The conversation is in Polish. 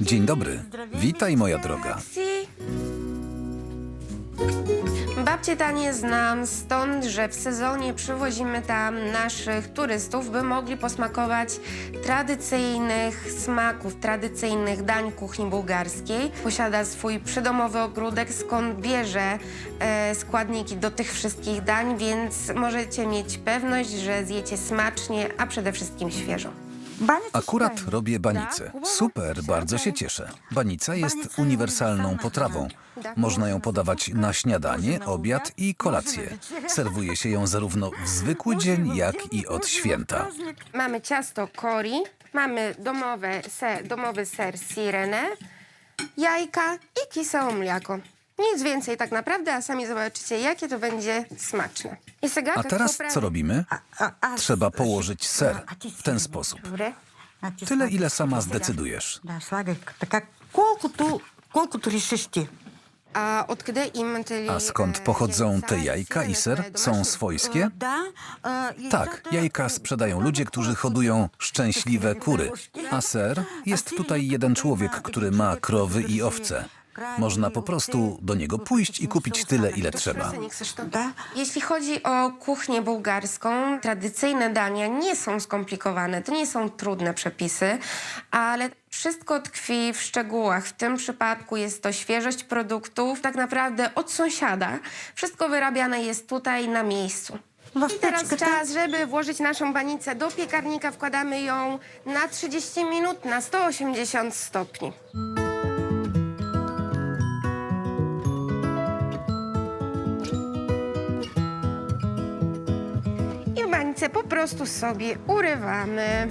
Dzień dobry. Witaj, moja droga. Babcie tanie znam stąd, że w sezonie przywozimy tam naszych turystów, by mogli posmakować tradycyjnych smaków, tradycyjnych dań kuchni bułgarskiej. Posiada swój przydomowy ogródek, skąd bierze e, składniki do tych wszystkich dań, więc możecie mieć pewność, że zjecie smacznie, a przede wszystkim świeżo. Akurat robię banicę. Super, bardzo się cieszę. Banica jest uniwersalną potrawą. Można ją podawać na śniadanie, obiad i kolację. Serwuje się ją zarówno w zwykły dzień, jak i od święta. Mamy ciasto kori, mamy domowe se, domowy ser sirene, jajka i kiseło mleko. Nic więcej tak naprawdę, a sami zobaczycie, jakie to będzie smaczne. I A teraz co robimy? Trzeba położyć ser w ten sposób. Dobry. Tyle, ile sama zdecydujesz. Да, слагай така, колкото, колкото решиш ти. A od kiedy im tyli, A skąd e, pochodzą te jajca, jajka i ser? domowe, Są swojskie? Да, а, и Tak, зата- jajka sprzedają ludzie, którzy hodują szczęśliwe kury. A ser? Jest tutaj jeden człowiek, który ma krowy i owce. Można po prostu do niego pójść i kupić tyle, ile trzeba. Jeśli chodzi o kuchnię bułgarską, tradycyjne dania nie są skomplikowane, to nie są trudne przepisy, ale wszystko tkwi w szczegółach. W tym przypadku jest to świeżość produktów, tak naprawdę od sąsiada. Wszystko wyrabiane jest tutaj na miejscu. I teraz tak? czas, żeby włożyć naszą banicę do piekarnika. Wkładamy ją na 30 minut na 180 stopni. Bańce po prostu sobie urywamy.